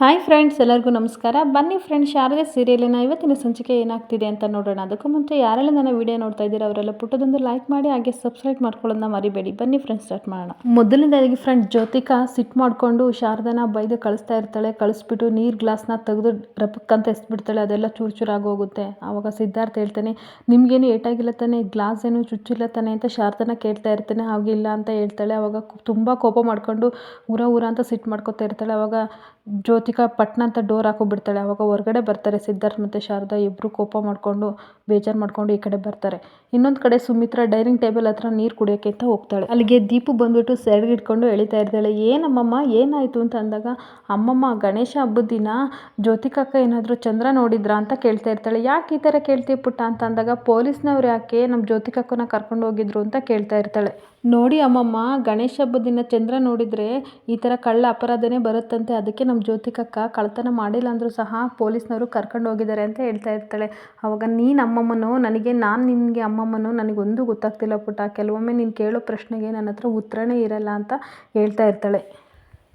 Hi friends ಎಲ್ಲರಿಗೂ ನಮಸ್ಕಾರ. ಬನ್ನಿ ಫ್ರೆಂಡ್ಸ್ ಶಾರದೆ ಸೀರಿಯಲಿನ ಇವತ್ತಿನ ಸಂಚಿಕೆ ಏನಾಗ್ತಿದೆ ಅಂತ ನೋಡೋಣ. ಅದಕ್ಕೂ ಮುಂಚೆ ಯಾರೆಲ್ಲ ನನ್ನ ವಿಡಿಯೋ ನೋಡ್ತಾ ಇದ್ದೀರಾ, ಅವರೆಲ್ಲ ಪುಟ್ಟದೊಂದು ಲೈಕ್ ಮಾಡಿ, ಹಾಗೆ ಸಬ್ಸ್ಕ್ರೈಬ್ ಮಾಡ್ಕೊಳ್ಳೋದನ್ನ ಮರಿಬೇಡಿ. ಬನ್ನಿ ಫ್ರೆಂಡ್ಸ್ ಸ್ಟಾರ್ಟ್ ಮಾಡೋಣ. ಮೊದಲನೇದಾಗಿ ಫ್ರೆಂಡ್ ಜ್ಯೋತಿಕಾ ಸಿಟ್ ಮಾಡಿಕೊಂಡು ಶಾರದನ ಬೈದು ಕಳಿಸ್ತಾ ಇರ್ತಾಳೆ. ಕಳಿಸ್ಬಿಟ್ಟು ನೀರು ಗ್ಲಾಸ್ನ ತೆಗೆದು ರಪಕ್ಕಂತ ಎಸ್ಬಿಡ್ತಾಳೆ. ಅದೆಲ್ಲ ಚೂರು ಚೂರಾಗಿ ಹೋಗುತ್ತೆ ಆವಾಗ ಸಿದ್ಧಾರ್ಥ ಹೇಳ್ತಾನೆ, ನಿಮಗೇನು ಏಟಾಗಿಲ್ಲ ತಾನೆ? ಗ್ಲಾಸ್ ಏನು ಚುಚ್ಚಿಲ್ಲ ತಾನೆ? ಅಂತ ಶಾರದನ ಕೇಳ್ತಾ ಇರ್ತಾನೆ. ಆಗಿಲ್ಲ ಅಂತ ಹೇಳ್ತಾಳೆ. ಆವಾಗ ತುಂಬ ಕೋಪ ಮಾಡಿಕೊಂಡು ಊರ ಊರ ಅಂತ ಸಿಟ್ ಮಾಡ್ಕೊತಾ ಇರ್ತಾಳೆ. ಅವಾಗ ಜ್ಯೋತಿಕಾ ಪಟ್ನ ಅಂತ ಡೋರ್ ಹಾಕೋಬಿಡ್ತಾಳೆ. ಅವಾಗ ಹೊರಗಡೆ ಬರ್ತಾರೆ. ಸಿದ್ಧಾರ್ಥ್ ಮತ್ತು ಶಾರದಾ ಇಬ್ಬರು ಕೋಪ ಮಾಡಿಕೊಂಡು, ಬೇಜಾರು ಮಾಡಿಕೊಂಡು ಈ ಕಡೆ ಬರ್ತಾರೆ. ಇನ್ನೊಂದು ಕಡೆ ಸುಮಿತ್ರಾ ಡೈನಿಂಗ್ ಟೇಬಲ್ ಹತ್ರ ನೀರು ಕುಡಿಯೋಕೆ ಅಂತ ಹೋಗ್ತಾಳೆ. ಅಲ್ಲಿಗೆ ದೀಪು ಬಂದ್ಬಿಟ್ಟು ಸೆರೆಗಿಟ್ಕೊಂಡು ಎಳಿತಾ ಇರ್ತಾಳೆ. ಏನಮ್ಮಮ್ಮ, ಏನಾಯಿತು ಅಂತ ಅಂದಾಗ, ಅಮ್ಮಮ್ಮ, ಗಣೇಶ ಹಬ್ಬದ ದಿನ ಜ್ಯೋತಿಕಕ್ಕ ಏನಾದರೂ ಚಂದ್ರ ನೋಡಿದ್ರಾ ಅಂತ ಕೇಳ್ತಾ ಇರ್ತಾಳೆ. ಯಾಕೆ ಈ ಥರ ಕೇಳ್ತೀವಿ ಪುಟ್ಟ? ಅಂತ ಅಂದಾಗ, ಪೊಲೀಸ್ನವ್ರು ಯಾಕೆ ನಮ್ಮ ಜ್ಯೋತಿಕಕ್ಕನ ಕರ್ಕೊಂಡು ಹೋಗಿದ್ರು? ಅಂತ ಕೇಳ್ತಾ ಇರ್ತಾಳೆ. ನೋಡಿ ಅಮ್ಮಮ್ಮ, ಗಣೇಶ ಹಬ್ಬದ ದಿನ ಚಂದ್ರ ನೋಡಿದರೆ ಈ ಥರ ಕಳ್ಳ ಅಪರಾಧನೇ ಬರುತ್ತಂತೆ. ಅದಕ್ಕೆ ನಮ್ಮ ಜ್ಯೋತಿಕಕ್ಕ ಕಳ್ತನ ಮಾಡಿಲ್ಲ ಅಂದರೂ ಸಹ ಪೊಲೀಸ್ನವರು ಕರ್ಕೊಂಡು ಹೋಗಿದ್ದಾರೆ ಅಂತ ಹೇಳ್ತಾ ಇರ್ತಾಳೆ. ಅವಾಗ ನೀನು ಅಮ್ಮಮ್ಮನು, ನನಗೆ ನಾನು ನಿನಗೆ ಅಮ್ಮಮ್ಮನೋ ನನಗೊಂದು ಗೊತ್ತಾಗ್ತಿಲ್ಲ ಪುಟ ಕೆಲವೊಮ್ಮೆ ನೀನು ಕೇಳೋ ಪ್ರಶ್ನೆಗೆ ನನ್ನ ಹತ್ರ ಉತ್ತರನೇ ಇರಲ್ಲ ಅಂತ ಹೇಳ್ತಾ ಇರ್ತಾಳೆ.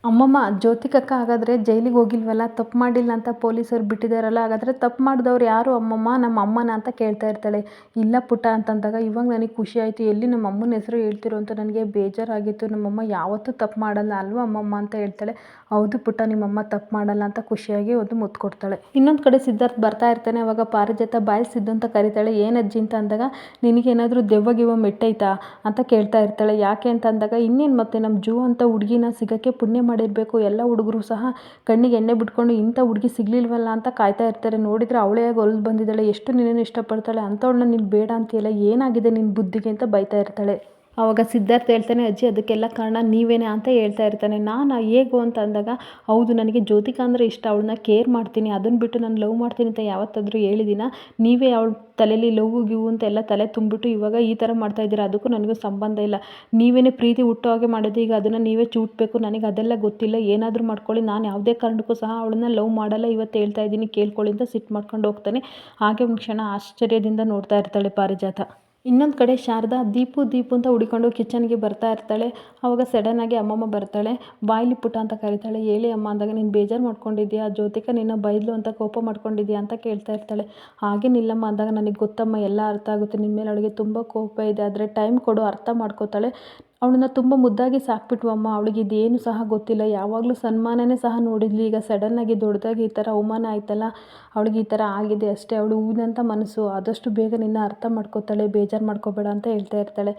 ಅಮ್ಮಮ್ಮ, ಜ್ಯೋತಿಕಕ್ಕ ಹಾಗಾದರೆ ಜೈಲಿಗೆ ಹೋಗಿಲ್ವಲ್ಲ? ತಪ್ಪು ಮಾಡಿಲ್ಲ ಅಂತ ಪೊಲೀಸರು ಬಿಟ್ಟಿದ್ದಾರಲ್ಲ ಹಾಗಾದರೆ ತಪ್ಪು ಮಾಡಿದವ್ರು ಯಾರು ಅಮ್ಮಮ್ಮ? ನಮ್ಮ ಅಮ್ಮನ ಅಂತ ಕೇಳ್ತಾ ಇರ್ತಾಳೆ. ಇಲ್ಲ ಪುಟ್ಟ ಅಂತಂದಾಗ ಇವಾಗ ನನಗೆ ಖುಷಿ ಆಯಿತು. ಎಲ್ಲಿ ನಮ್ಮ ಅಮ್ಮನ ಹೆಸರು ಹೇಳ್ತಿರೋ ಅಂತ ನನಗೆ ಬೇಜಾರಾಗಿತ್ತು. ನಮ್ಮಮ್ಮ ಯಾವತ್ತೂ ತಪ್ಪು ಮಾಡಲ್ಲ ಅಲ್ವಾ ಅಮ್ಮಮ್ಮ ಅಂತ ಹೇಳ್ತಾಳೆ. ಹೌದು ಪುಟ್ಟ ನಿಮ್ಮಮ್ಮ ತಪ್ಪು ಮಾಡಲ್ಲ ಅಂತ ಖುಷಿಯಾಗಿ ಒಂದು ಮುತ್ತು ಕೊಡ್ತಾಳೆ. ಇನ್ನೊಂದು ಕಡೆ ಸಿದ್ಧಾರ್ಥ ಬರ್ತಾ ಇರ್ತಾನೆ. ಅವಾಗ ಪಾರಿಜಾತ ಬಾಯಿ ಸಿದ್ದು ಅಂತ ಕರಿತಾಳೆ. ಏನು ಅಜ್ಜಿ ಅಂತ ಅಂದಾಗ ನಿನಗೇನಾದರೂ ದೆವ್ವ ಗಿವ್ವ ಮೆಟ್ಟೈತಾ? ಅಂತ ಕೇಳ್ತಾ ಇರ್ತಾಳೆ. ಯಾಕೆ ಅಂತ ಅಂದಾಗ ಇನ್ನೇನು ಮತ್ತೆ ನಮ್ಮ ಜೂ ಅಂತ ಹುಡುಗಿನ ಸಿಗೋಕ್ಕೆ ಪುಣ್ಯ ಮಾಡಿರಬೇಕು, ಎಲ್ಲ ಹುಡುಗರು ಸಹ ಕಣ್ಣಿಗೆ ಎಣ್ಣೆ ಬಿಟ್ಕೊಂಡು ಇಂಥ ಹುಡುಗಿ ಸಿಗ್ಲಿಲ್ವಲ್ಲ ಅಂತ ಕಾಯ್ತಾ ಇರ್ತಾರೆ. ನೋಡಿದರೆ ಅವಳೇ ಆಗಿ ಹೊಲ್ದು ಬಂದಿದ್ದಾಳೆ. ಎಷ್ಟು ನಿನ್ನನ್ನು ಇಷ್ಟಪಡ್ತಾಳೆ? ಅಂಥವ್ಳನ್ನ ನೀನು ಬೇಡ ಅಂತೀಯಲ್ಲ, ಏನಾಗಿದೆ ನಿನ್ನ ಬುದ್ಧಿಗೆ ಅಂತ ಬೈತಾ ಇರ್ತಾಳೆ. ಆವಾಗ ಸಿದ್ಧಾರ್ಥ ಹೇಳ್ತಾನೆ, ಅಜ್ಜಿ, ಅದಕ್ಕೆಲ್ಲ ಕಾರಣ ನೀವೇನೇ ಅಂತ ಹೇಳ್ತಾ ಇರ್ತಾನೆ. ನಾನು ಹೇಗು ಅಂತ ಅಂದಾಗ, ಹೌದು, ನನಗೆ ಜ್ಯೋತಿಕಾ ಅಂದರೆ ಇಷ್ಟ. ಅವಳನ್ನ ಕೇರ್ ಮಾಡ್ತೀನಿ. ಅದನ್ನು ಬಿಟ್ಟು ನಾನು ಲವ್ ಮಾಡ್ತೀನಿ ಅಂತ ಯಾವತ್ತಾದರೂ ಹೇಳಿದಿನ? ನೀವೇ ಅವಳ ತಲೆಯಲ್ಲಿ ಲವ್ ಗಿವು ಅಂತ ಎಲ್ಲ ತಲೆ ತುಂಬಿಟ್ಟು ಇವಾಗ ಈ ಥರ ಮಾಡ್ತಾ ಇದ್ದೀರಾ? ಅದಕ್ಕೂ ನನಗೂ ಸಂಬಂಧ ಇಲ್ಲ. ನೀವೇನೇ ಪ್ರೀತಿ ಹುಟ್ಟೋ ಹಾಗೆ ಮಾಡೋದು ಈಗ ಅದನ್ನು ನೀವೇ ಚೂಟ್ಬೇಕು. ನನಗೆ ಅದೆಲ್ಲ ಗೊತ್ತಿಲ್ಲ. ಏನಾದರೂ ಮಾಡ್ಕೊಳ್ಳಿ. ನಾನು ಯಾವುದೇ ಕಾರಣಕ್ಕೂ ಸಹ ಅವಳನ್ನ ಲವ್ ಮಾಡಲ್ಲ. ಇವತ್ತು ಹೇಳ್ತಾ ಇದ್ದೀನಿ. ಕೇಳ್ಕೊಳ್ಳಿ ಅಂತ ಸಿಟ್ಟು ಮಾಡ್ಕೊಂಡು ಹೋಗ್ತಾನೆ. ಹಾಗೆ ಒಂದು ಕ್ಷಣ ಆಶ್ಚರ್ಯದಿಂದ ನೋಡ್ತಾ ಇರ್ತಾಳೆ ಪಾರಿಜಾತ. ಇನ್ನೊಂದು ಕಡೆ ಶಾರದಾ ದೀಪು ದೀಪು ಅಂತ ಹುಡಿಕೊಂಡು ಕಿಚನ್ಗೆ ಬರ್ತಾ ಇರ್ತಾಳೆ. ಆವಾಗ ಸಡನ್ನಾಗಿ ಅಮ್ಮಮ್ಮ ಬರ್ತಾಳೆ. ಬಾಯಿಲಿ ಪುಟ ಅಂತ ಕರಿತಾಳೆ. ಹೇಳಿ ಅಮ್ಮ, ಅಂದಾಗ ನೀನು ಬೇಜಾರು ಮಾಡ್ಕೊಂಡಿದ್ಯಾ? ಜ್ಯೋತಿಕ, ನಿನ್ನ ಬೈದ್ಲು ಅಂತ ಕೋಪ ಮಾಡ್ಕೊಂಡಿದ್ಯಾ? ಅಂತ ಕೇಳ್ತಾ ಇರ್ತಾಳೆ. ಹಾಗೆ ನಿಲ್ಲಮ್ಮ, ಅಂದಾಗ ನನಗೆ ಗೊತ್ತಮ್ಮ, ಎಲ್ಲ ಅರ್ಥ ಆಗುತ್ತೆ. ನಿಮ್ಮ ಮೇಲೆ ಅವಳಿಗೆ ತುಂಬ ಕೋಪ ಇದೆ. ಆದರೆ ಟೈಮ್ ಕೊಡು ಅರ್ಥ ಮಾಡ್ಕೋತಾಳೆ. ಅವಳನ್ನ ತುಂಬ ಮುದ್ದಾಗಿ ಸಾಕ್ಬಿಟ್ವು ಅಮ್ಮ. ಅವಳಿಗೆ ಇದೇನು ಸಹ ಗೊತ್ತಿಲ್ಲ. ಯಾವಾಗಲೂ ಸನ್ಮಾನನೇ ಸಹ ನೋಡಿದ್ಲಿ. ಈಗ ಸಡನ್ನಾಗಿ ದೊಡ್ಡದಾಗಿ ಈ ಥರ ಅವಮಾನ ಆಯ್ತಲ್ಲ, ಅವಳಿಗೆ ಈ ಥರ ಆಗಿದೆ ಅಷ್ಟೇ. ಅವಳು ಹೂವಿನಂಥ ಮನಸ್ಸು. ಆದಷ್ಟು ಬೇಗ ನಿನ್ನ ಅರ್ಥ ಮಾಡ್ಕೋತಾಳೆ, ಬೇಜಾರು ಮಾಡ್ಕೋಬೇಡ ಅಂತ ಹೇಳ್ತಾ ಇರ್ತಾಳೆ.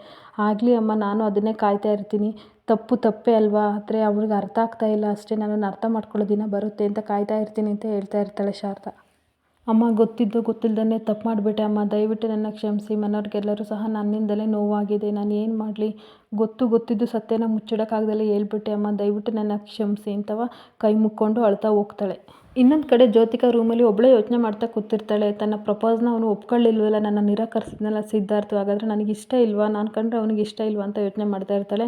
ಆಗಲಿ ಅಮ್ಮ, ನಾನು ಅದನ್ನೇ ಕಾಯ್ತಾ ಇರ್ತೀನಿ. ತಪ್ಪು ತಪ್ಪೇ ಅಲ್ವಾ? ಆದರೆ ಅವಳಿಗೆ ಅರ್ಥ ಆಗ್ತಾ ಇಲ್ಲ. ಅಷ್ಟೇ ನಾನು ಅರ್ಥ ಮಾಡ್ಕೊಳ್ಳೋ ದಿನ ಬರುತ್ತೆ ಅಂತ ಕಾಯ್ತಾ ಇರ್ತೀನಿ ಅಂತ ಹೇಳ್ತಾ ಇರ್ತಾಳೆ ಶಾರದಾ. ಅಮ್ಮ ಗೊತ್ತಿದ್ದು ಗೊತ್ತಿಲ್ಲದೇ ತಪ್ಪು ಮಾಡಿಬಿಟ್ಟೆ. ಅಮ್ಮ, ದಯವಿಟ್ಟು ನನ್ನ ಕ್ಷಮಿಸಿ. ಮನೆಯವ್ರಿಗೆಲ್ಲರೂ ಸಹ ನನ್ನಿಂದಲೇ ನೋವಾಗಿದೆ. ನಾನು ಏನು ಮಾಡಲಿ? ಗೊತ್ತು ಗೊತ್ತಿದ್ದು ಸತ್ಯನ ಮುಚ್ಚಿಡೋಕ್ಕಾಗ್ದಲೇ ಹೇಳ್ಬಿಟ್ಟೆ. ಅಮ್ಮ, ದಯವಿಟ್ಟು ನನ್ನ ಕ್ಷಮಿಸಿ ಅಂತವ ಕೈ ಮುಕ್ಕೊಂಡು ಅಳ್ತಾ ಹೋಗ್ತಾಳೆ. ಇನ್ನೊಂದು ಕಡೆ ಜ್ಯೋತಿಕಾ ರೂಮಲ್ಲಿ ಒಬ್ಬಳೇ ಯೋಚನೆ ಮಾಡ್ತಾ ಕೂತಿರ್ತಾಳೆ. ತನ್ನ ಪ್ರಪೋಸ್ನ ಅವನು ಒಪ್ಕೊಳ್ಳಿಲ್ವಲ್ಲ ನನ್ನ ನಿರಾಕರಿಸಿದ್ನಲ್ಲ ಸಿದ್ಧಾರ್ಥ, ಹಾಗಾದರೆ ನನಗೆ ಇಷ್ಟ ಇಲ್ವಾ? ನಾನು ಕಂಡ್ರೆ ಅವನಿಗೆ ಇಷ್ಟ ಇಲ್ವಾ ಅಂತ ಯೋಚನೆ ಮಾಡ್ತಾ ಇರ್ತಾಳೆ.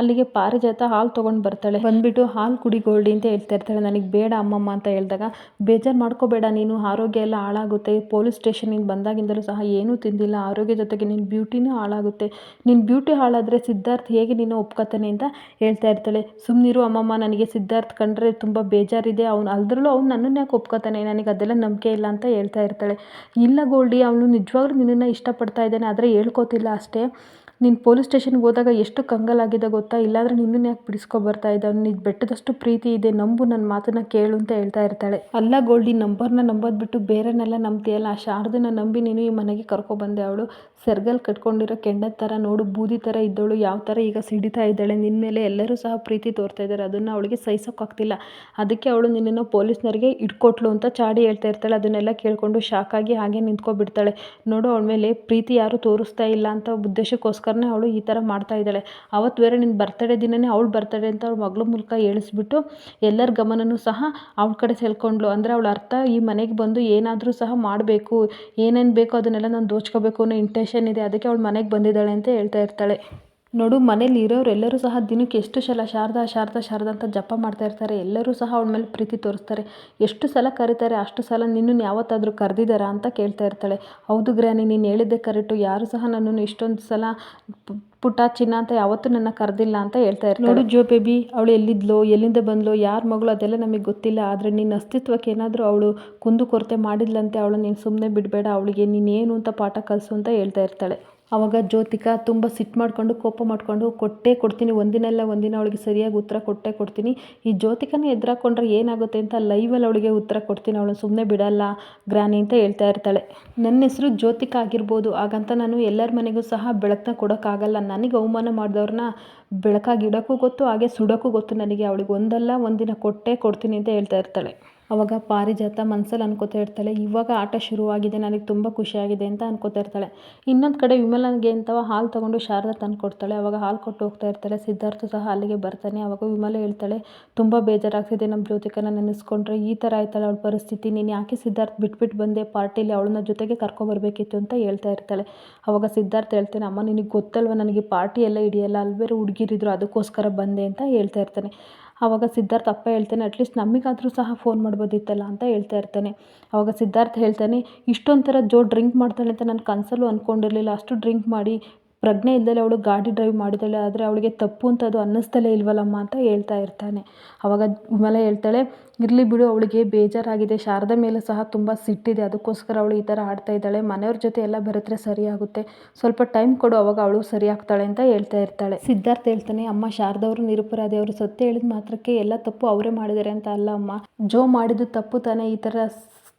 ಅಲ್ಲಿಗೆ ಪಾರಿಜಾತ ಹಾಲು ತೊಗೊಂಡು ಬರ್ತಾಳೆ. ಬಂದ್ಬಿಟ್ಟು ಹಾಲು ಕುಡಿ ಗೋಲ್ಡಿ ಅಂತ ಹೇಳ್ತಾ ಇರ್ತಾಳೆ. ನನಗೆ ಬೇಡ ಅಮ್ಮಮ್ಮ ಅಂತ ಹೇಳಿದಾಗ, ಬೇಜಾರು ಮಾಡ್ಕೋಬೇಡ ನೀನು, ಆರೋಗ್ಯ ಎಲ್ಲ ಹಾಳಾಗುತ್ತೆ. ಪೊಲೀಸ್ ಸ್ಟೇಷನಿಂದ ಬಂದಾಗಿಂದಲೂ ಸಹ ಏನೂ ತಿಂದಿಲ್ಲ. ಆರೋಗ್ಯ ಜೊತೆಗೆ ನಿನ್ನ ಬ್ಯೂಟಿನೂ ಹಾಳಾಗುತ್ತೆ. ನಿನ್ನ ಬ್ಯೂಟಿ ಹಾಳಾದರೆ ಸಿದ್ಧಾರ್ಥ್ ಹೇಗೆ ನೀನು ಒಪ್ಕೋತಾನೆ ಅಂತ ಹೇಳ್ತಾ ಇರ್ತಾಳೆ. ಸುಮ್ಮನಿರು ಅಮ್ಮಮ್ಮ, ನನಗೆ ಸಿದ್ಧಾರ್ಥ್ ಕಂಡ್ರೆ ತುಂಬ ಬೇಜಾರಿದೆ. ಅವ್ನು ಅಲ್ದ್ರಲ್ಲೂ ಅವ್ನು ನನ್ನನ್ನು ಯಾಕೆ ಒಪ್ಕೋತಾನೆ, ನನಗೆ ಅದೆಲ್ಲ ನಂಬಿಕೆ ಇಲ್ಲ ಅಂತ ಹೇಳ್ತಾ ಇರ್ತಾಳೆ. ಇಲ್ಲ ಗೋಲ್ಡಿ, ಅವನು ನಿಜವಾಗ್ಲೂ ನಿನ್ನನ್ನು ಇಷ್ಟಪಡ್ತಾ ಇದ್ದಾನೆ, ಆದರೆ ಹೇಳ್ಕೋತಿಲ್ಲ ಅಷ್ಟೇ. ನೀನು ಪೊಲೀಸ್ ಸ್ಟೇಷನ್ಗೆ ಹೋದಾಗ ಎಷ್ಟು ಕಂಗಾಲಾಗಿದೆ ಗೊತ್ತಾ? ಇಲ್ಲಾಂದರೆ ನಿನ್ನನ್ನು ಯಾಕೆ ಬಿಡಿಸ್ಕೊ ಬರ್ತಾ ಇದ್ದ? ನಿನ್ನ ಬೆಟ್ಟದಷ್ಟು ಪ್ರೀತಿ ಇದೆ, ನಂಬು ನನ್ನ ಮಾತನ್ನ ಕೇಳು ಅಂತ ಹೇಳ್ತಾ ಇರ್ತಾಳೆ. ಅಲ್ಲ ಗೋಲ್ಡಿ, ನಂಬರ್ನ ನಂಬೋದು ಬಿಟ್ಟು ಬೇರೆನೆಲ್ಲ ನಂಬ್ತೀಯಲ್ಲ? ಆ ಶಾರದನ್ನ ನಂಬಿ ನೀನು ಈ ಮನೆಗೆ ಕರ್ಕೊಬಂದೆ ಅವಳು. ಸೆರ್ಗಲ್ ಕಟ್ಕೊಂಡಿರೋ ಕೆಂಡದ ಥರ ನೋಡು, ಬೂದಿ ಥರ ಇದ್ದವಳು, ಯಾವ ಥರ ಈಗ ಸಿಡಿತಾ ಇದ್ದಾಳೆ. ನಿನ್ನ ಮೇಲೆ ಎಲ್ಲರೂ ಸಹ ಪ್ರೀತಿ ತೋರ್ತಾ ಇದ್ದಾರೆ. ಅದನ್ನು ಅವಳಿಗೆ ಸಹಿಸೋಕ್ಕಾಗ್ತಿಲ್ಲ ಅದಕ್ಕೆ ಅವಳು ನಿನ್ನನ್ನು ಪೊಲೀಸ್ನವರಿಗೆ ಇಟ್ಕೊಟ್ಲು ಅಂತ ಚಾಡಿ ಹೇಳ್ತಾ ಇರ್ತಾಳೆ. ಅದನ್ನೆಲ್ಲ ಕೇಳಿಕೊಂಡು ಶಾಕಾಗಿ ಹಾಗೆ ನಿಂತ್ಕೊಬಿಡ್ತಾಳೆ. ನೋಡು, ಅವಳ ಮೇಲೆ ಪ್ರೀತಿ ಯಾರು ತೋರಿಸ್ತಾ ಇಲ್ಲ ಅಂತ ಉದ್ದೇಶಕ್ಕೋಸ್ಕರನೇ ಅವಳು ಈ ಥರ ಮಾಡ್ತಾ ಇದ್ದಾಳೆ. ಅವತ್ತು ಬೇರೆ ನಿನ್ನ ಬರ್ತಡೇ ದಿನವೇ ಅವಳು ಬರ್ತಡೇ ಅಂತ ಅವ್ಳ ಮಗಳ ಮೂಲಕ ಹೇಳಿಸ್ಬಿಟ್ಟು ಎಲ್ಲರ ಗಮನವೂ ಸಹ ಅವಳ ಕಡೆ ಸೆಳ್ಕೊಂಡ್ಳು ಅಂದರೆ ಅವಳ ಅರ್ಥ ಈ ಮನೆಗೆ ಬಂದು ಏನಾದರೂ ಸಹ ಮಾಡಬೇಕು, ಏನೇನು ಬೇಕೋ ಅದನ್ನೆಲ್ಲ ನಾನು ದೋಚ್ಕೋಬೇಕು ಅನ್ನೋ ಇಂಟೆನ್ಷನ್ ಇದೆ. ಅದಕ್ಕೆ ಅವಳು ಮನೆಗೆ ಬಂದಿದ್ದಾಳೆ ಅಂತ ಹೇಳ್ತಾ ಇರ್ತಾಳೆ. ನೋಡು, ಮನೇಲಿ ಇರೋರೆಲ್ಲರೂ ಸಹ ದಿನಕ್ಕೆ ಎಷ್ಟು ಸಲ ಶಾರದಾ ಶಾರದಾ ಶಾರದಾ ಅಂತ ಜಪ ಮಾಡ್ತಾ ಇರ್ತಾರೆ. ಎಲ್ಲರೂ ಸಹ ಅವಳ ಮೇಲೆ ಪ್ರೀತಿ ತೋರಿಸ್ತಾರೆ. ಎಷ್ಟು ಸಲ ಕರೀತಾರೆ, ಅಷ್ಟು ಸಲ ನಿನ್ನನ್ನು ಯಾವತ್ತಾದರೂ ಕರೆದಿದ್ದಾರಾ ಅಂತ ಕೇಳ್ತಾ ಇರ್ತಾಳೆ. ಹೌದು ಗ್ರಾನಿ ನೀನು ಹೇಳಿದ್ದೆ ಕರೆಕ್ಟು. ಯಾರು ಸಹ ನನ್ನನ್ನು ಇಷ್ಟೊಂದು ಸಲ ಪುಟ ಪುಟ್ಟ ಚಿನ್ನ ಅಂತ ಯಾವತ್ತೂ ನನ್ನ ಕರೆದಿಲ್ಲ ಅಂತ ಹೇಳ್ತಾ ಇರ್ತಾರೆ ನೋಡು ಜೋ ಬೇಬಿ, ಅವಳು ಎಲ್ಲಿದ್ಲೋ, ಎಲ್ಲಿಂದ ಬಂದ್ಲೋ, ಯಾರ ಮಗಳು ಅದೆಲ್ಲ ನಮಗೆ ಗೊತ್ತಿಲ್ಲ. ಆದರೆ ನಿನ್ನ ಅಸ್ತಿತ್ವಕ್ಕೆ ಏನಾದರೂ ಅವಳು ಕುಂದು ಕೊರತೆ ಮಾಡಿದ್ಲಂತೆ ಅವಳು ನೀನು ಸುಮ್ಮನೆ ಬಿಡಬೇಡ. ಅವಳಿಗೆ ನೀನೇನು ಅಂತ ಪಾಠ ಕಲಿಸು ಅಂತ ಹೇಳ್ತಾ ಇರ್ತಾಳೆ. ಆವಾಗ ಜ್ಯೋತಿಕಾ ತುಂಬ ಸಿಟ್ಟು ಮಾಡಿಕೊಂಡು, ಕೋಪ ಮಾಡಿಕೊಂಡು, ಕೊಟ್ಟೇ ಕೊಡ್ತೀನಿ ಒಂದಿನ ಇಲ್ಲ ಒಂದಿನ ಅವಳಿಗೆ ಸರಿಯಾಗಿ ಉತ್ತರ ಕೊಟ್ಟೇ ಕೊಡ್ತೀನಿ. ಈ ಜ್ಯೋತಿಕನೇ ಎದುರಾಕೊಂಡ್ರೆ ಏನಾಗುತ್ತೆ ಅಂತ ಲೈವಲ್ಲಿ ಅವಳಿಗೆ ಉತ್ತರ ಕೊಡ್ತೀನಿ. ಅವಳು ಸುಮ್ಮನೆ ಬಿಡಲ್ಲ, ಗ್ರಾನಿ ಅಂತ ಹೇಳ್ತಾ ಇರ್ತಾಳೆ. ನನ್ನ ಹೆಸರು ಜ್ಯೋತಿಕಾ ಆಗಿರ್ಬೋದು. ಹಾಗಂತ ನಾನು ಎಲ್ಲರ ಮನೆಗೂ ಸಹ ಬೆಳಕನ್ನ ಕೊಡೋಕ್ಕಾಗಲ್ಲ. ನನಗೆ ಅವಮಾನ ಮಾಡಿದವ್ರನ್ನ ಬೆಳಕಾಗಿ ಇಡೋಕ್ಕೂ ಗೊತ್ತು, ಹಾಗೆ ಸುಡೋಕ್ಕೂ ಗೊತ್ತು. ನನಗೆ ಅವಳಿಗೆ ಒಂದಲ್ಲ, ಒಂದಿನ ಕೊಟ್ಟೇ ಕೊಡ್ತೀನಿ ಅಂತ ಹೇಳ್ತಾ ಇರ್ತಾಳೆ. ಅವಾಗ ಪಾರಿಜಾತ ಮನಸ್ಸಲ್ಲಿ ಅನ್ಕೋತಾ ಇರ್ತಾಳೆ. ಇವಾಗ ಆಟ ಶುರುವಾಗಿದೆ, ನನಗೆ ತುಂಬ ಖುಷಿಯಾಗಿದೆ ಅಂತ ಅನ್ಕೋತಾ ಇರ್ತಾಳೆ. ಇನ್ನೊಂದು ಕಡೆ ವಿಮಲನಿಗೆ ಅಂತವ ಹಾಲು ತೊಗೊಂಡು ಶಾರದಾ ತಂದು ಕೊಡ್ತಾಳೆ. ಅವಾಗ ಹಾಲು ಕೊಟ್ಟು ಹೋಗ್ತಾ ಇರ್ತಾಳೆ. ಸಿದ್ಧಾರ್ಥ ಸಹ ಅಲ್ಲಿಗೆ ಬರ್ತಾನೆ. ಅವಾಗ ವಿಮಲ ಹೇಳ್ತಾಳೆ, ತುಂಬ ಬೇಜಾರಾಗ್ತಿದೆ ನಮ್ಮ ಜ್ಯೋತಿಕನ ನೆನೆಸ್ಕೊಂಡ್ರೆ. ಈ ಥರ ಆಯ್ತಾಳೆ ಅವಳ ಪರಿಸ್ಥಿತಿ. ನೀನು ಯಾಕೆ ಸಿದ್ಧಾರ್ಥ ಬಿಟ್ಬಿಟ್ಟು ಬಂದೆ? ಪಾರ್ಟಿಲಿ ಅವಳನ್ನ ಜೊತೆಗೆ ಕರ್ಕೊಬರ್ಬೇಕಿತ್ತು ಅಂತ ಹೇಳ್ತಾ ಇರ್ತಾಳೆ. ಅವಾಗ ಸಿದ್ಧಾರ್ಥ ಹೇಳ್ತಾನೆ, ಅಮ್ಮ, ನಿನಗೆ ಗೊತ್ತಲ್ವ? ನನಗೆ ಪಾರ್ಟಿ ಎಲ್ಲ ಹಿಡಿಯಲ್ಲ. ಅಲ್ಲಿ ಬೇರೆ ಹುಡುಗಿರಿದ್ರು ಅದಕ್ಕೋಸ್ಕರ ಬಂದೆ ಅಂತ ಹೇಳ್ತಾ ಇರ್ತಾನೆ. ಆವಾಗ ಸಿದ್ಧಾರ್ಥ ಅಪ್ಪ ಹೇಳ್ತಾನೆ ಅಟ್ಲೀಸ್ಟ್ ನಮಗಾದರೂ ಸಹ ಫೋನ್ ಮಾಡ್ಬೋದಿತ್ತಲ್ಲ ಅಂತ ಹೇಳ್ತಾ ಇರ್ತಾನೆ. ಆವಾಗ ಸಿದ್ಧಾರ್ಥ ಹೇಳ್ತಾನೆ, ಇಷ್ಟೊಂಥರ ಜೋ ಡ್ರಿಂಕ್ ಮಾಡ್ತಾಳೆ ಅಂತ ನಾನು ಕನಸಲ್ಲೂ ಅಂದ್ಕೊಂಡಿರಲಿಲ್ಲ ಅಷ್ಟು ಡ್ರಿಂಕ್ ಮಾಡಿ ಪ್ರಜ್ಞೆ ಇಲ್ದಲೆ ಅವಳು ಗಾಡಿ ಡ್ರೈವ್ ಮಾಡಿದ್ದಾಳೆ, ಆದರೆ ಅವಳಿಗೆ ತಪ್ಪು ಅಂತ ಅದು ಅನ್ನಿಸ್ತಲೇ ಇಲ್ವಲ್ಲಮ್ಮ ಅಂತ ಹೇಳ್ತಾ ಇರ್ತಾನೆ. ಅವಾಗ ವಿಮಲ ಹೇಳ್ತಾಳೆ, ಇರಲಿ ಬಿಡು, ಅವಳಿಗೆ ಬೇಜಾರಾಗಿದೆ. ಶಾರದಾ ಮೇಲೆ ಸಹ ತುಂಬ ಸಿಟ್ಟಿದೆ. ಅದಕ್ಕೋಸ್ಕರ ಅವಳು ಈ ಥರ ಆಡ್ತಾ ಇದ್ದಾಳೆ. ಮನೆಯವ್ರ ಜೊತೆ ಎಲ್ಲ ಬರೆದ್ರೆ ಸರಿಯಾಗುತ್ತೆ ಸ್ವಲ್ಪ ಟೈಮ್ ಕೊಡು, ಅವಾಗ ಅವಳು ಸರಿ ಆಗ್ತಾಳೆ ಅಂತ ಹೇಳ್ತಾ ಇರ್ತಾಳೆ. ಸಿದ್ಧಾರ್ಥ ಹೇಳ್ತಾನೆ, ಅಮ್ಮ, ಶಾರದವರು ನಿರಪರಾಧಿ ಅವರು ಸತ್ಯ ಹೇಳಿದ ಮಾತ್ರಕ್ಕೆ ಎಲ್ಲ ತಪ್ಪು ಅವರೇ ಮಾಡಿದ್ದಾರೆ ಅಂತ ಅಲ್ಲ ಅಮ್ಮ. ಜೋ ಮಾಡಿದ್ದು ತಪ್ಪು ತಾನೇ. ಈ ಥರ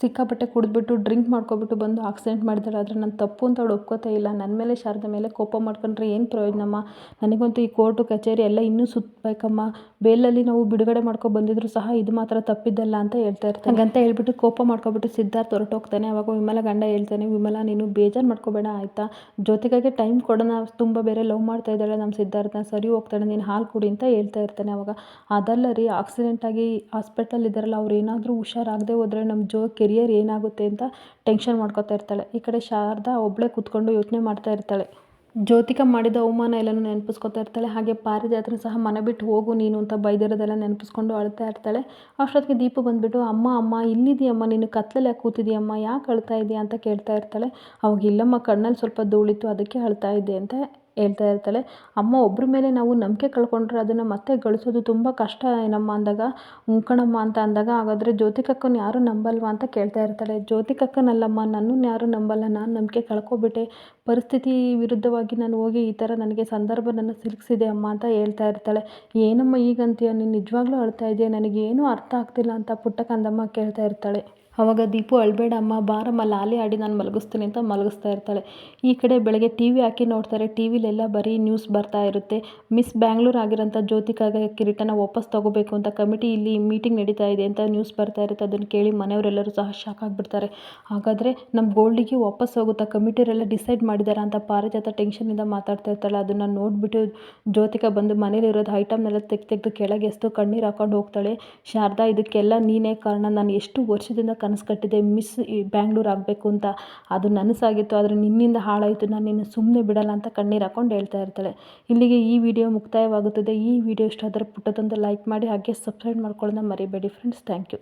ಸಿಕ್ಕಾಪಟ್ಟೆ ಕುಡಿದ್ಬಿಟ್ಟು ಡ್ರಿಂಕ್ ಮಾಡ್ಕೊಬಿಟ್ಟು ಬಂದು ಆಕ್ಸಿಡೆಂಟ್ ಮಾಡಿದಾಳೆ. ಆದರೆ ನಾನು ತಪ್ಪು ಅಂತ ಅವಳು ಒಪ್ಕೋತಾ ಇಲ್ಲ. ನನ್ನ ಮೇಲೆ, ಶಾರದೆ ಮೇಲೆ ಕೋಪ ಮಾಡ್ಕೊಂಡ್ರೆ ಏನು ಪ್ರಯೋಜನಮ್ಮ? ನನಗಂತೂ ಈ ಕೋರ್ಟು ಕಚೇರಿ ಎಲ್ಲ ಇನ್ನೂ ಸುತ್ತಬೇಕಮ್ಮ ಬೇಲಲ್ಲಿ ನಾವು ಬಿಡುಗಡೆ ಮಾಡ್ಕೊ ಬಂದಿದ್ರು ಸಹ ಇದು ಮಾತ್ರ ತಪ್ಪಿದ್ದಲ್ಲ ಅಂತ ಹೇಳ್ತಾ ಇರ್ತಾರೆ ಹಾಗಂತ ಹೇಳ್ಬಿಟ್ಟು ಕೋಪ ಮಾಡ್ಕೊಬಿಟ್ಟು ಸಿದ್ಧಾರ್ಥ ಹೊರಟೋಗ್ತಾನೆ ಅವಾಗ ವಿಮಲ ಗಂಡ ಹೇಳ್ತಾನೆ, ವಿಮಲ, ನೀನು ಬೇಜಾರು ಮಾಡ್ಕೋಬೇಡ, ಆಯಿತಾ? ಜೊತೆಗಾಗಿ ಟೈಮ್ ಕೊಡೋಣ. ತುಂಬ ಬೇರೆ ಲವ್ ಮಾಡ್ತಾ ಇದ್ದಾಳೆ ನಮ್ಮ ಸಿದ್ಧಾರ್ಥ ಸರಿ ಹೋಗ್ತಾಳೆ, ನೀನು ಹಾಲು ಕುಡಿ ಅಂತ ಹೇಳ್ತಾ ಇರ್ತಾನೆ ಅವಾಗ. ಅದಲ್ಲ ರೀ ಆಕ್ಸಿಡೆಂಟ್ ಆಗಿ ಹಾಸ್ಪಿಟಲ್ ಇದ್ದಾರಲ್ಲ, ಅವ್ರು ಏನಾದರೂ ಹುಷಾರಾಗದೆ ಹೋದರೆ ನಮ್ಮ ಜೋ ಕೆರಿಯರ್ ಏನಾಗುತ್ತೆ ಅಂತ ಟೆನ್ಷನ್ ಮಾಡ್ಕೋತಾ ಇರ್ತಾಳೆ. ಈ ಕಡೆ ಶಾರದಾ ಒಬ್ಬಳೇ ಕೂತ್ಕೊಂಡು ಯೋಚನೆ ಮಾಡ್ತಾ ಇರ್ತಾಳೆ. ಜ್ಯೋತಿಕ ಮಾಡಿದ ಅವಮಾನ ಎಲ್ಲನೂ ನೆನಪಿಸ್ಕೊತಾ ಇರ್ತಾಳೆ. ಹಾಗೆ ಪಾರಿಜಾತನ ಸಹ ಮನೆ ಬಿಟ್ಟು ಹೋಗು ನೀನು ಅಂತ ಬೈದಿರೋದೆಲ್ಲ ನೆನಪಿಸ್ಕೊಂಡು ಅಳ್ತಾ ಇರ್ತಾಳೆ. ಅಷ್ಟೊತ್ತಿಗೆ ದೀಪ ಬಂದುಬಿಟ್ಟು, ಅಮ್ಮ ಅಮ್ಮ ಇಲ್ಲಿದೆಯಮ್ಮ ನೀನು ಕತ್ಲಲ್ಲಿ ಯಾಕೆ ಕೂತಿದೆಯಮ್ಮ ಯಾಕೆ ಅಳ್ತಾ ಇದೆಯಾ? ಅಂತ ಕೇಳ್ತಾ ಇರ್ತಾಳೆ. ಅವಾಗ, ಇಲ್ಲಮ್ಮ, ಕಣ್ಣಲ್ಲಿ ಸ್ವಲ್ಪ ಧೂಳಿತ್ತು, ಅದಕ್ಕೆ ಅಳ್ತಾ ಇದ್ದೆ, ಅಂತ ಹೇಳ್ತಾ ಇರ್ತಾಳೆ, ಅಮ್ಮ ಒಬ್ಬರ ಮೇಲೆ ನಾವು ನಂಬಿಕೆ ಕಳ್ಕೊಂಡ್ರೆ ಅದನ್ನು ಮತ್ತೆ ಗಳಿಸೋದು ತುಂಬ ಕಷ್ಟ ಏನಮ್ಮ? ಅಂದಾಗ ಉಂಕಣಮ್ಮ ಕಣಮ್ಮ, ಅಂತ ಅಂದಾಗ, ಹಾಗಾದರೆ ಜ್ಯೋತಿಕಕ್ಕನ ಯಾರೂ ನಂಬಲ್ವಾ ಅಂತ ಕೇಳ್ತಾ ಇರ್ತಾಳೆ. ಜ್ಯೋತಿಕಕ್ಕನಲ್ಲಮ್ಮ ನನ್ನನ್ನು ಯಾರೂ ನಂಬಲ್ಲ, ನಾನು ನಂಬಿಕೆ ಕಳ್ಕೊಬಿಟ್ಟೆ. ಪರಿಸ್ಥಿತಿ ವಿರುದ್ಧವಾಗಿ ನಾನು ಹೋಗಿ ಈ ಥರ ನನಗೆ ಸಂದರ್ಭ ನನ್ನ ಸಿಲುಕಿಸಿದೆ ಅಮ್ಮ ಅಂತ ಹೇಳ್ತಾ ಇರ್ತಾಳೆ. ಏನಮ್ಮ ಈಗಂತೀಯ ನೀನು ನಿಜವಾಗ್ಲೂ ಅಳ್ತಾ ಇದೆಯಾ? ಏನೂ ಅರ್ಥ ಆಗ್ತಿಲ್ಲ ಅಂತ ಪುಟ್ಟ ಕಂದಮ್ಮ ಕೇಳ್ತಾ ಇರ್ತಾಳೆ. ಅವಾಗ ದೀಪು ಅಳ್ಬೇಡ ಅಮ್ಮ ಬಾರಮ್ಮ, ಲಾಲಿ ಆಡಿ ನಾನು ಮಲಗಿಸ್ತೀನಿ ಅಂತ ಮಲಗಿಸ್ತಾ ಇರ್ತಾಳೆ. ಈ ಕಡೆ ಬೆಳಗ್ಗೆ ಟಿ ವಿ ಹಾಕಿ ನೋಡ್ತಾರೆ. ಟಿ ವಿಲೆಲ್ಲ ಬರೀ ನ್ಯೂಸ್ ಬರ್ತಾ ಇರುತ್ತೆ. ಮಿಸ್ ಬ್ಯಾಂಗ್ಳೂರ್ ಆಗಿರೋಂಥ ಜ್ಯೋತಿಕಾಗ ಕಿರೀಟನ ವಾಪಸ್ ತಗೋಬೇಕು ಅಂತ ಕಮಿಟಿ ಇಲ್ಲಿ ಮೀಟಿಂಗ್ ನಡೀತಾ ಇದೆ ಅಂತ ನ್ಯೂಸ್ ಬರ್ತಾ ಇರುತ್ತೆ. ಅದನ್ನು ಕೇಳಿ ಮನೆಯವರೆಲ್ಲರೂ ಸಹ ಶಾಕ್ ಆಗಿಬಿಡ್ತಾರೆ. ಹಾಗಾದರೆ ನಮ್ಮ ಗೋಲ್ಡಿಗೆ ವಾಪಸ್ ಹೋಗುತ್ತಾ ಕಮಿಟಿಯವರೆಲ್ಲ ಡಿಸೈಡ್ ಮಾಡಿದಾರ ಅಂತ ಪಾರಿಜಾತ ಟೆನ್ಷನಿಂದ ಮಾತಾಡ್ತಾ ಇರ್ತಾಳೆ. ಅದನ್ನು ನೋಡಿಬಿಟ್ಟು ಜ್ಯೋತಿಕ ಬಂದು ಮನೇಲಿರೋದು ಐಟಮ್ನೆಲ್ಲ ತೆಗ್ದು ತೆಗೆದು ಕೆಳಗೆ ಎಸ್ತು ಕಣ್ಣೀರು ಹಾಕೊಂಡು ಹೋಗ್ತಾಳೆ. ಶಾರದಾ, ಇದಕ್ಕೆಲ್ಲ ನೀನೇ ಕಾರಣ. ನಾನು ಎಷ್ಟು ವರ್ಷದಿಂದ ಕನಸು ಕಟ್ಟಿದೆ. ಮಿಸ್ ಬ್ಯಾಂಗ್ಳೂರ್ ಆಗಬೇಕು ಅಂತ. ಅದು ನನಸಾಗಿತ್ತು. ಆದರೆ ನಿನ್ನಿಂದ ಹಾಳಾಯಿತು. ನಾನು ನಿನ್ನ ಸುಮ್ಮನೆ ಬಿಡಲ್ಲ ಅಂತ ಕಣ್ಣೀರು ಹಾಕೊಂಡು ಹೇಳ್ತಾ ಇರ್ತಾಳೆ. ಇಲ್ಲಿಗೆ ಈ ವಿಡಿಯೋ ಮುಕ್ತಾಯವಾಗುತ್ತದೆ. ಈ ವಿಡಿಯೋ ಇಷ್ಟ ಆದರೆ ಪುಟ್ಟದೊಂದು ಲೈಕ್ ಮಾಡಿ. ಹಾಗೆ ಸಬ್ಸ್ಕ್ರೈಬ್ ಮಾಡ್ಕೊಳ್ಳೋದನ್ನ ಮರಿಬೇಡಿ ಫ್ರೆಂಡ್ಸ್ ಥ್ಯಾಂಕ್ ಯು